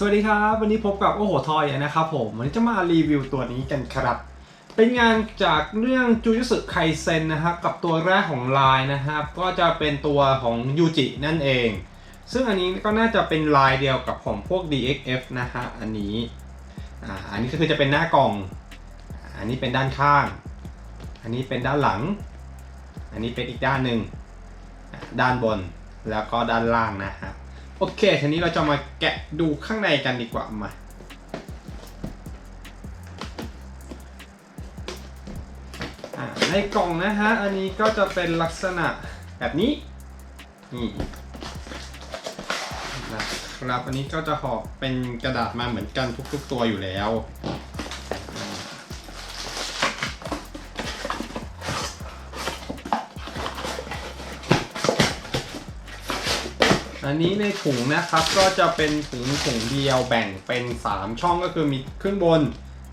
สวัสดีครับ วันนี้พบกับโอ้โหทอยนะครับผมวันนี้จะมารีวิวตัวนี้กันครับ เป็นงานจากเรื่องจูยุสึไคเซนนะครับกับตัวแรกของลายนะครับ ก็จะเป็นตัวของยูจินั่นเอง ซึ่งอันนี้ก็น่าจะเป็นลายเดียวกับของพวก DXF นะฮะอันนี้อ่าอันนี้ก็คือจะเป็นหน้ากล่อง อันนี้เป็นด้านข้าง อันนี้เป็นด้านหลัง อันนี้เป็นอีกด้านหนึ่งด้านบนแล้วก็ด้านล่างนะฮะ โอเค ทีนี้เราจะมาแกะดูข้างในกันดีกว่ามา ในกล่องนะฮะ อันนี้ก็จะเป็นลักษณะแบบนี้ นี่นะครับ อันนี้ก็จะห่อเป็นกระดาษมาเหมือนกันทุกๆตัวอยู่แล้ว อันนี้ในถุงนะครับก็จะเป็นถุงถุงเดียวแบ่งเป็น 3 ช่องก็คือมีครึ่งบน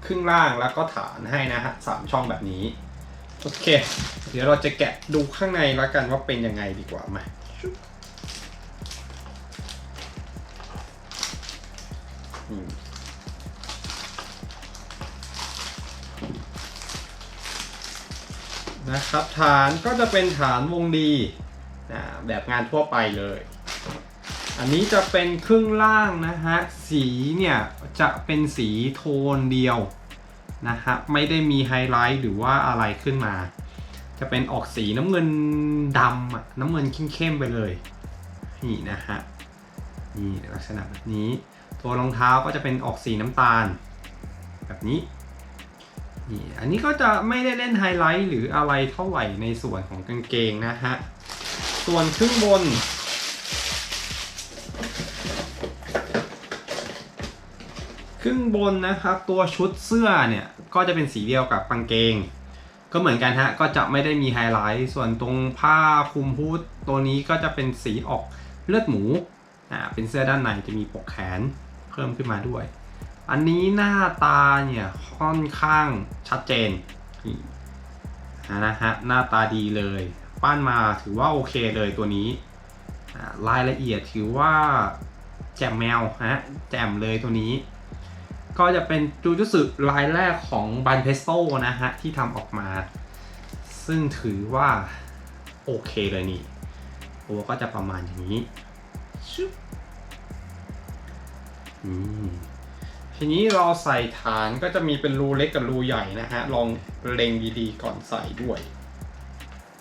ครึ่งล่างแล้วก็ฐานให้นะฮะสามช่องแบบนี้ โอเค เดี๋ยวเราจะแกะดูข้างในแล้วกันว่าเป็นยังไงดีกว่ามาอนะครับฐานก็จะเป็นฐานวงดีอ่าแบบงานทั่วไปเลย อันนี้จะเป็นครึ่งล่างนะฮะ สีเนี่ยจะเป็นสีโทนเดียวนะฮะ ไม่ได้มีไฮไลท์หรือว่าอะไรขึ้นมา จะเป็นออกสีน้ำเงินดำอะน้ำเงินเข้มๆไปเลย นี่นะฮะ นี่ลักษณะแบบนี้ ตัวรองเท้าก็จะเป็นออกสีน้ำตาล แบบนี้ นี่ อันนี้ก็จะไม่ได้เล่นไฮไลท์หรืออะไรเท่าไหร่ในส่วนของกางเกงนะฮะ ส่วนครึ่งบน ครึ่งบนนะครับตัวชุดเสื้อเนี่ยก็จะเป็นสีเดียวกับกางเกง ก็เหมือนกันฮะก็จะไม่ได้มีไฮไลท์ส่วนตรงผ้าคลุมฮูดตัวนี้ก็จะเป็นสีออกเลือดหมูอ่าเป็นเสื้อด้านในจะมีปกแขนเพิ่มขึ้นมาด้วย อันนี้หน้าตาเนี่ยค่อนข้างชัดเจนนะฮะหน้าตาดีเลยปั้นมาถือว่าโอเคเลยตัวนี้อ่ารายละเอียดถือว่าแจ่มแมวฮะแจ่มเลยตัวนี้ ก็จะเป็นจูจุสึลายแรกของบันเพสโตนะฮะ ที่ทำออกมา ซึ่งถือว่า โอเคเลยนี่ ตัวก็จะประมาณอย่างนี้ชึบทีนี้เราใส่ฐานก็จะมีเป็นรูเล็กกับรูใหญ่นะฮะ ลองเล็งดีๆก่อนใส่ด้วย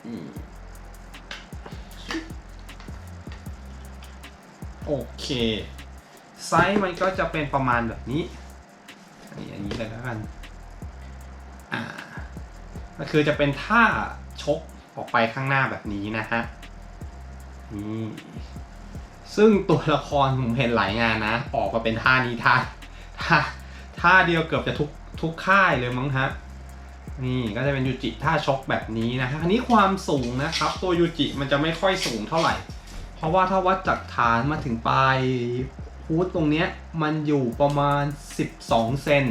อโอเค ไซส์มันก็จะเป็นประมาณแบบนี้ นนี้อย่างนี้เลยแล้วกันอ่าก็คือจะเป็นท่าชกออกไปข้างหน้าแบบนี้นะฮะนี่ซึ่งตัวละครผมเห็นหลายงานนะ ออกมาเป็นท่านี้ท่าท่าท่าเดียวเกือบจะทุกทุกค่ายเลยมั้งฮะนี่ก็จะเป็นยูจิท่าชกแบบนี้นะฮะอันนี้ความสูงนะครับ ตัวยูจิมันจะไม่ค่อยสูงเท่าไหร่ เพราะว่าถ้าวัดจากฐานมาถึงปลาย ฮูดตรงเนี้ยมันอยู่ประมาณ 12 เซน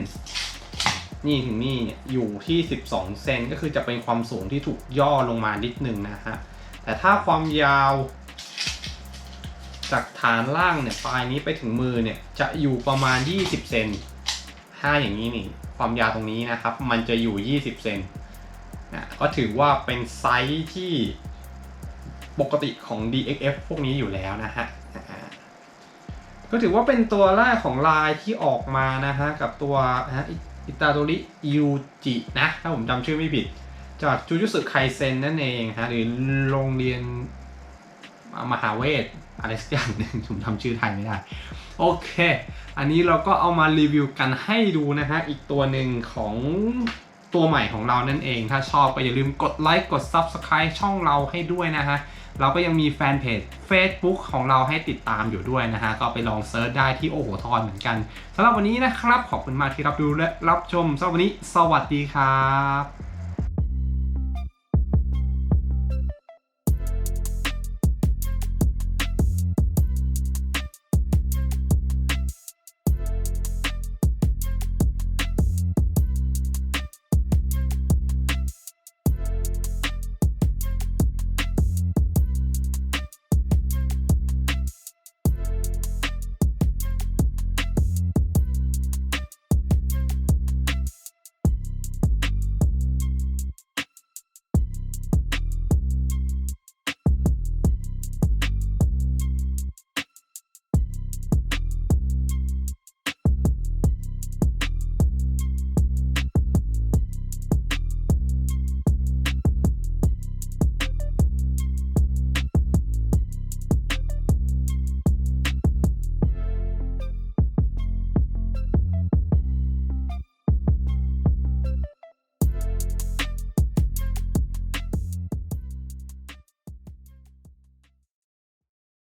นี่ถึงนี่อยู่ที่ 12 เซนก็คือจะเป็นความสูงที่ถูกย่อลงมานิดนึงนะฮะ แต่ถ้าความยาว จากฐานล่างเนี่ยปลายนี้ไปถึงมือเนี่ยจะอยู่ประมาณ 20 เซนถ้าอย่างนี้นี่ความยาวตรงนี้นะครับ มันจะอยู่ 20 เซนนะก็ถือว่าเป็นไซส์ที่ปกติของ DXF พวกนี้อยู่แล้วนะฮะ ก็ถือว่าเป็นตัวแรกของลายที่ออกมานะฮะกับตัวฮะอิตาโดริยูจินะถ้าผมจำชื่อไม่ผิด จากจูจุสึไคเซนนั่นเองฮะหรือโรงเรียนมหาเวทอะไรสักอย่างหนึ่งผมจำชื่อไทยไม่ได้ โอเค อันนี้เราก็เอามารีวิวกันให้ดูนะฮะ อีกตัวหนึ่งของ ตัวใหม่ของเรานั่นเอง ถ้าชอบก็อย่าลืมกดไลค์กด Subscribe ช่องเราให้ด้วยนะฮะ เราก็ยังมีแฟนเพจ Facebook ของเราให้ติดตามอยู่ด้วยนะฮะ ก็ไปลองเซิร์ชได้ที่โอโหทอนเหมือนกันสำหรับวันนี้นะครับ ขอบคุณมากที่รับดูและรับชมสำหรับวันนี้ สวัสดีครับ